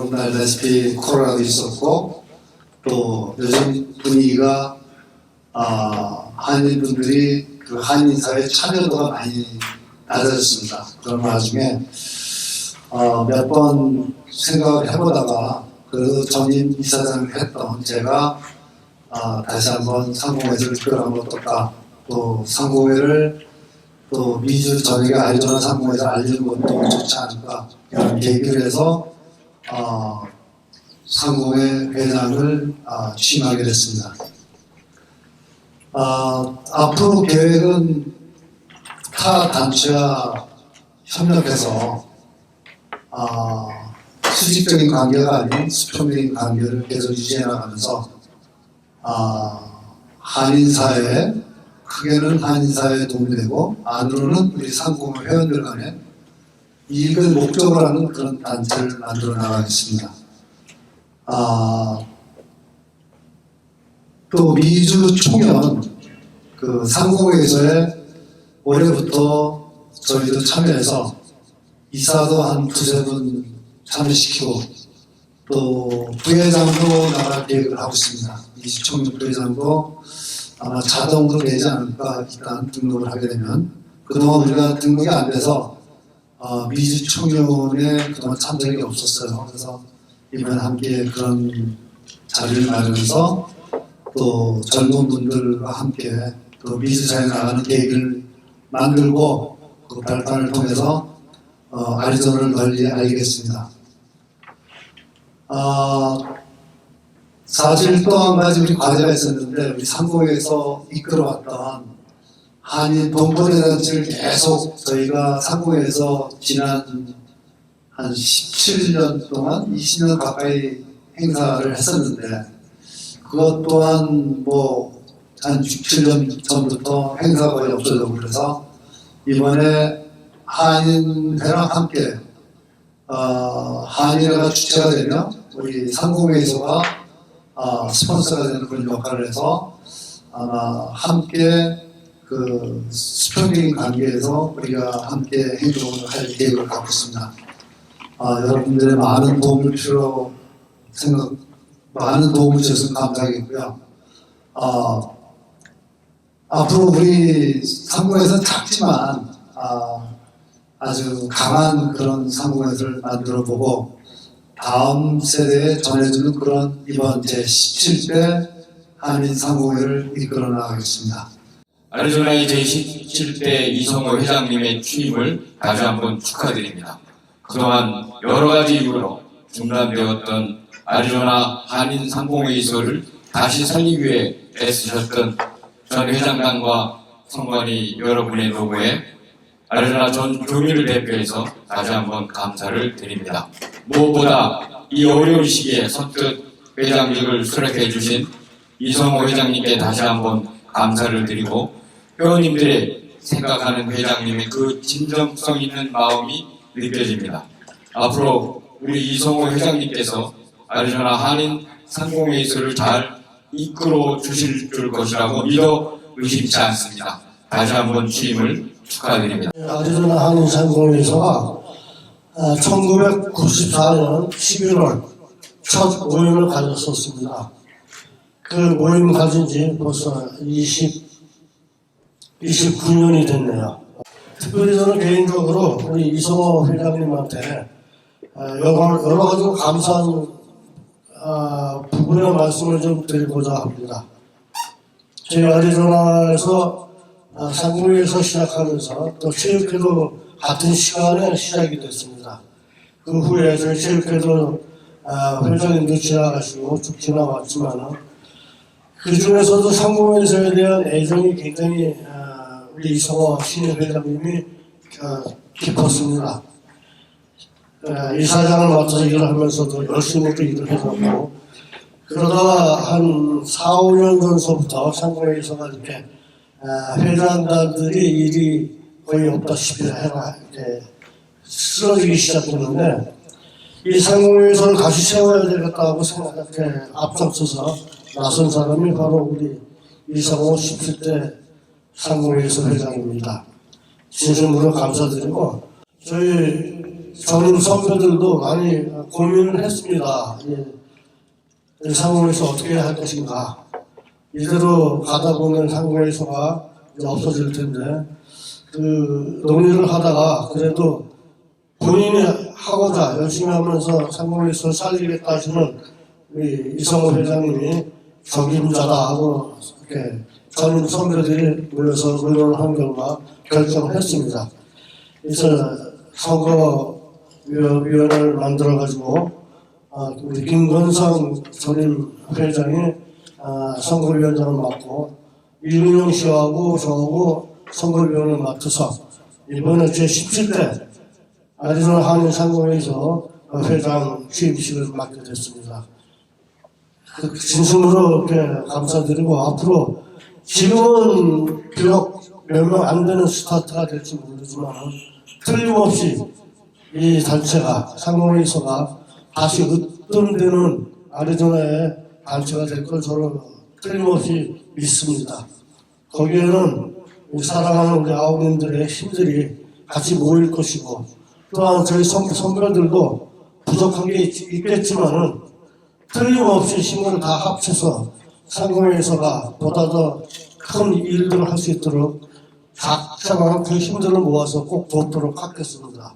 여러분 알다시피 코로나도 있었고 또 요즘 분위기가 아, 한인 분들이 그 한인 사회 참여도가 많이 낮아졌습니다. 그런 와중에 어, 몇 번 생각을 해보다가 그래도 전임 이사장을 했던 제가 아, 다시 한번 상공회를 특별하면 어떨까 또 상공회를 또 미주 전역의 아리조나 상공회를 알리는 것도 좋지 않을까 이런 계기를 해서 어, 상공회 회장을 아, 취임하게 됐습니다. 아, 앞으로 계획은 타 단체와 협력해서 아, 수직적인 관계가 아닌 수평적인 관계를 계속 유지해 나가면서 아, 한인 사회 크게는 한인 사회에 도움이 되고 안으로는 우리 상공 회원들 간에 이익을 목적으로 하는 그런 단체를 만들어 나가겠습니다. 아, 또 미주 총연 그 상공회에서의 올해부터 저희도 참여해서 이사도 한 두세 분 참여시키고 또 부회장도 나갈 계획을 하고 있습니다. 이시청년 부회장도 아마 자동으로 되지 않을까 일단 등록을 하게 되면 그동안 우리가 등록이 안 돼서 어, 미주 청년에 그동안 참석이 없었어요. 그래서 이번에 함께 그런 자리를 마련해서 또 젊은 분들과 함께 또 미주사에 나가는 계획을 만들고 그 발판을 통해서 어, 아리조나를 널리 알리겠습니다. 아, 사실 또 한 가지 우리 과제가 있었는데 우리 상공에서 이끌어왔던 한인 동포대잔치를 계속 저희가 상공에서 지난 한 17년 동안 20년 가까이 행사를 했었는데 그것 또한 뭐 한 6, 7년 전부터 행사가 거의 없어졌고 그래서 이번에 한인회랑 함께 어, 한인회가 주체가 되며 우리 상공회에서가 어, 스폰서가 되는 그런 역할을 해서 아마 함께 그 수평적인 관계에서 우리가 함께 행동을 할 계획을 갖고 있습니다. 아, 여러분들의 많은 도움을 필요 생각 많은 도움을 주셔서 감사하겠고요. 아, 앞으로 우리 상공에서 작지만 아, 아주 강한 그런 상공회를 만들어 보고 다음 세대에 전해주는 그런 이번 제 17대 한인 상공회를 이끌어 나가겠습니다. 아리조나의 제17대 이성호 회장님의 취임을 다시 한번 축하드립니다. 그동안 여러 가지 이유로 중단되었던 아리조나 한인 상공회의소를 다시 살리기 위해 애쓰셨던 전 회장단과 성관이 여러분의 노고에 아리조나 전 교민을 대표해서 다시 한번 감사를 드립니다. 무엇보다 이 어려운 시기에 선뜻 회장직을 수락해 주신 이성호 회장님께 다시 한번 감사를 드리고 회원님들의 생각하는 회장님의 그 진정성 있는 마음이 느껴집니다. 앞으로 우리 이성호 회장님께서 아리조나 한인 상공회의소를 잘 이끌어 주실 줄 것이라고 믿어 의심치 않습니다. 다시 한번 취임을 축하드립니다. 아리조나 한인 상공회에서가 1994년 11월 첫 모임을 가졌었습니다. 그 모임 가진 지 벌써 20, 29년이 됐네요. 특별히 저는 개인적으로 우리 이성호 회장님한테 아, 여러, 가지 감사한 아, 부분의 말씀을 좀 드리고자 합니다. 저희 아리조나에서 아, 상공에서 시작하면서 또 체육회도 같은 시간에 시작이 됐습니다. 그 후에 저희 체육회도 아, 회장님도 지나가시고 쭉 지나왔지만은 그 중에서도 상공회에서에 대한 애정이 굉장히 아, 우리 이성호 신임 회장님이 아, 깊었습니다. 아, 이사장을 맡아서 일을 하면서도 열심히 또 일을 해줬고 그러다가 한 4, 5년 전서부터 상공회에서가 이렇게 아, 회장단들이 일이 거의 없다시피 해가 이제 쓰러지기 시작했는데 이 상공회에서를 다시 세워야 되겠다고 생각해 앞장서서 나선 사람이 바로 우리 이상호 17대 상공회에서 회장입니다. 진심으로 감사드리고 저희 전임 선배들도 많이 고민을 했습니다. 이, 이 상황에서 어떻게 할 것인가. 이대로 가다 보면 이제 없어질 텐데 그 논의를 하다가 그래도 본인이 하고자 열심히 하면서 상공에서 살리겠다 하시는 이성호 회장님이 적임자다 하고 이렇게 전임 선배들이 모여서 의논을 한 결과 결정을 했습니다. 그래서 선거위원회를 만들어가지고 아, 우리 김건상 전임 회장이 아, 선거위원장을 맡고 이은영 씨하고 저하고 선거위원을 맡아서 이번에 제 17대 아리조나 한인 상공회에서 회장 취임식을 맡게 됐습니다. 그 진심으로 이렇게 감사드리고 앞으로 지금은 비록 몇 명 안 되는 스타트가 될지 모르지만 틀림없이 이 단체가 상공회의소가 다시 으뜸되는 아리조나의 단체가 될 걸 저는 틀림없이 믿습니다. 거기에는 우리 사랑하는 우리 아우님들의 힘들이 같이 모일 것이고 또한 저희 선, 선배들도 부족한 게 있, 있겠지만은 틀림없이 힘을 다 합쳐서 상공회에서가 보다 더 큰 일들을 할 수 있도록 각자가 그 힘들을 모아서 꼭 돕도록 하겠습니다.